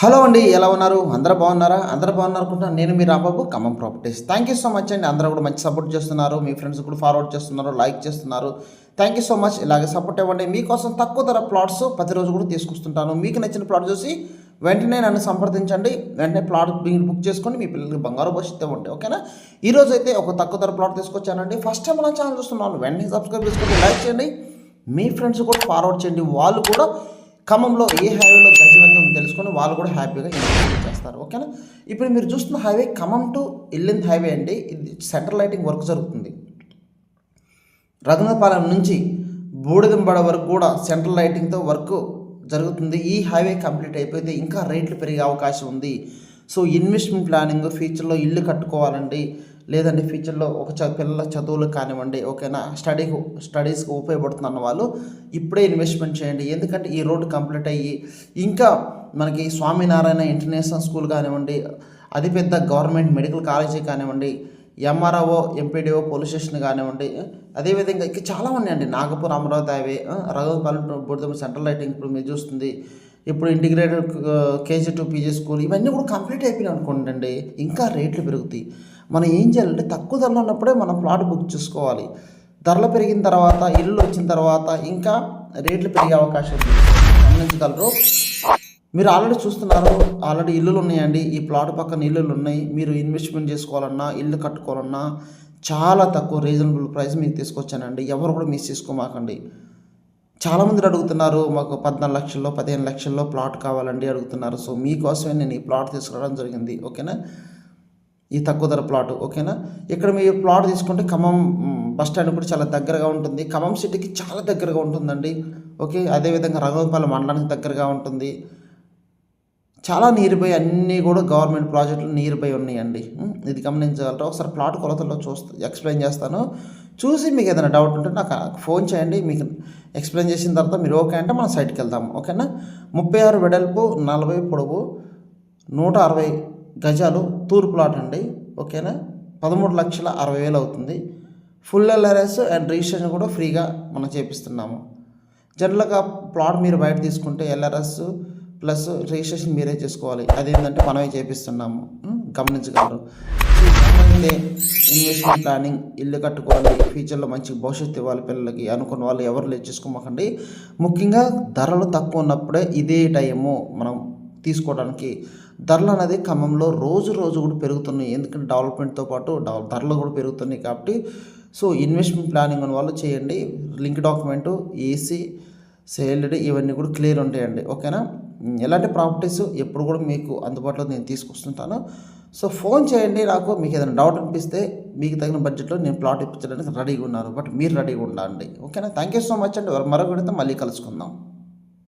Hello అండి ఎలా ఉన్నారు? అందరూ బాగున్నారా? అందరూ బాగున్నారు నేను మీ రాబాబు Khammam properties. Thank you so much అండి. అందరూ కూడా మంచి సపోర్ట్ చేస్తున్నారు. మీ ఫ్రెండ్స్ కూడా ఫార్వర్డ్ చేస్తున్నారు లైక్ చేస్తున్నారు. థ్యాంక్ యూ సో మచ్ ఇలాగే సపోర్ట్ ఇవ్వండి. మీకోసం తక్కువ ధర ప్లాట్స్ ప్రతిరోజు కూడా తీసుకొస్తుంటాను. మీకు నచ్చిన ప్లాట్ చూసి వెంటనే నన్ను సంప్రదించండి. వెంటనే ప్లాట్ మీరు బుక్ చేసుకొని మీ పిల్లలకి బంగారు భవిష్యత్తు ఇవ్వండి. ఓకేనా ఈరోజు అయితే ఒక తక్కువ ధర ప్లాట్ తీసుకొచ్చానండి. ఫస్ట్ టైం మన ఛానల్ చూస్తున్నాను. వెంటనే సబ్స్క్రైబ్ చేసుకోండి లైక్ చేయండి. మీ ఫ్రెండ్స్ కూడా ఫార్వర్డ్ చేయండి. వాళ్ళు కూడా ఖమ్మంలో ఏ హైవేలో చేసుకుని వాళ్ళు కూడా హ్యాపీగా ఇన్వెస్ట్ చేస్తారు. ఓకేనా? ఇప్పుడు మీరు చూస్తున్న highway Khammam to Illandu highway అండి. ఇది సెంట్రల్ లైటింగ్ వర్క్ జరుగుతుంది. రఘునాథపాలెం నుంచి బూడిదంబడ వరకు కూడా సెంట్రల్ లైటింగ్తో వర్క్ జరుగుతుంది. ఈ హైవే కంప్లీట్ అయిపోతే ఇంకా రేట్లు పెరిగే అవకాశం ఉంది. సో ఇన్వెస్ట్మెంట్ ప్లానింగ్ ఫ్యూచర్లో ఇల్లు కట్టుకోవాలండి. లేదంటే ఫ్యూచర్లో ఒక చ పిల్లల చదువులకు కానివ్వండి. ఓకేనా? స్టడీకి స్టడీస్కి ఉపయోగపడుతున్న వాళ్ళు ఇప్పుడే ఇన్వెస్ట్మెంట్ చేయండి. ఎందుకంటే ఈ రోడ్డు కంప్లీట్ అయ్యి ఇంకా మనకి స్వామినారాయణ ఇంటర్నేషనల్ స్కూల్ కానివ్వండి అతిపెద్ద గవర్నమెంట్ మెడికల్ కాలేజీ కానివ్వండి ఎంఆర్ఓ ఎంపీడీఓ పోలీస్ స్టేషన్ కానివ్వండి అదేవిధంగా ఇక చాలా ఉన్నాయండి. నాగపూర్ అమరావతి హైవే రఘుపాలెం బుడిదమ్మ సెంట్రల్ లైటింగ్ ఇప్పుడు మీరు చూస్తుంది. ఇప్పుడు integrated KG to PG school ఇవన్నీ కూడా కంప్లీట్ అయిపోయినాయి అనుకోండి ఇంకా రేట్లు పెరుగుతాయి. మనం ఏం చేయాలంటే తక్కువ ధరలో ఉన్నప్పుడే మనం ప్లాట్ బుక్ చేసుకోవాలి. ధరలు పెరిగిన తర్వాత ఇల్లు వచ్చిన తర్వాత ఇంకా రేట్లు పెరిగే అవకాశం ఉంది. గమనించగలరు? మీరు ఆల్రెడీ చూస్తున్నారు ఆల్రెడీ ఇల్లులు ఉన్నాయండి. ఈ ప్లాట్ పక్కన ఇల్లులు ఉన్నాయి. మీరు ఇన్వెస్ట్మెంట్ చేసుకోవాలన్నా ఇల్లు కట్టుకోవాలన్నా చాలా తక్కువ రీజనబుల్ ప్రైస్ మీకు తీసుకొచ్చానండి. ఎవరు కూడా మిస్ చేసుకోమాకండి. చాలామంది అడుగుతున్నారు మాకు పద్నాలుగు లక్షల్లో పదిహేను లక్షల్లో ప్లాట్ కావాలండి అడుగుతున్నారు. సో మీకోసమే నేను ఈ ప్లాట్ తీసుకురావడం జరిగింది. ఓకేనా? ఈ తక్కువ ధర ప్లాట్ ఓకేనా? ఇక్కడ మీ ప్లాట్ తీసుకుంటే ఖమ్మం బస్ స్టాండ్ కూడా చాలా దగ్గరగా ఉంటుంది. ఖమ్మం సిటీకి చాలా దగ్గరగా ఉంటుందండి. ఓకే? అదేవిధంగా రఘుపాలెం మండలానికి దగ్గరగా ఉంటుంది. చాలా నియర్ బై అన్నీ కూడా గవర్నమెంట్ ప్రాజెక్టులు నియర్ బై ఉన్నాయండి ఇది గమనించగలరా? ఒకసారి ప్లాట్ కొలతల్లో చూస్తా ఎక్స్ప్లెయిన్ చేస్తాను. చూసి మీకు ఏదైనా డౌట్ ఉంటే నాకు ఫోన్ చేయండి. మీకు ఎక్స్ప్లెయిన్ చేసిన తర్వాత మీరు ఓకే అంటే మనం సైట్కి వెళ్దాం. ఓకేనా ముప్పై ఆరు వెడల్పు నలభై పొడవు నూట అరవై గజాలు తూర్ ప్లాట్ అండి. ఓకేనా పదమూడు లక్షల అరవై వేలు అవుతుంది. ఫుల్ ఎల్ఆర్ఎస్ అండ్ రిజిస్ట్రేషన్ కూడా ఫ్రీగా మనం చేపిస్తున్నాము. జనరల్గా ప్లాట్ మీరు బయట తీసుకుంటే ఎల్ఆర్ఎస్ ప్లస్ రిజిస్ట్రేషన్ మీరే చేసుకోవాలి. అదేంటంటే మనమే చేపిస్తున్నాము. గమనించగలరు. అయితే ఇన్వెస్ట్మెంట్ ప్లానింగ్ ఇల్లు కట్టుకోవాలి ఫ్యూచర్లో మంచి భవిష్యత్తు ఇవ్వాలి పిల్లలకి అనుకున్న వాళ్ళు ఎవరు లేదు చేసుకోమాకండి. ముఖ్యంగా ధరలు తక్కువ ఉన్నప్పుడే ఇదే టైము మనం తీసుకోవడానికి. ధరలు అనేది ఖమ్మంలో రోజు రోజు కూడా పెరుగుతున్నాయి. ఎందుకంటే డెవలప్మెంట్తో పాటు ధరలు కూడా పెరుగుతున్నాయి కాబట్టి. సో ఇన్వెస్ట్మెంట్ ప్లానింగ్ ఉన్న వాళ్ళు చేయండి. లింక్ డాక్యుమెంటు ఏసీ సేల్డ్ ఇవన్నీ కూడా క్లియర్ ఉంటాయండి. ఓకేనా? ఎలాంటి ప్రాపర్టీస్ ఎప్పుడు కూడా మీకు అందుబాటులో నేను తీసుకొస్తుంటాను. సో ఫోన్ చేయండి నాకు. మీకు ఏదైనా డౌట్ అనిపిస్తే మీకు తగిన బడ్జెట్లో నేను ప్లాట్ ఇప్పించడానికి రెడీగా ఉన్నారు. బట్ మీరు రెడీగా ఉండండి. ఓకేనా థ్యాంక్ యూ సో మచ్ అండి. మరొకటితో మళ్ళీ కలుసుకుందాం.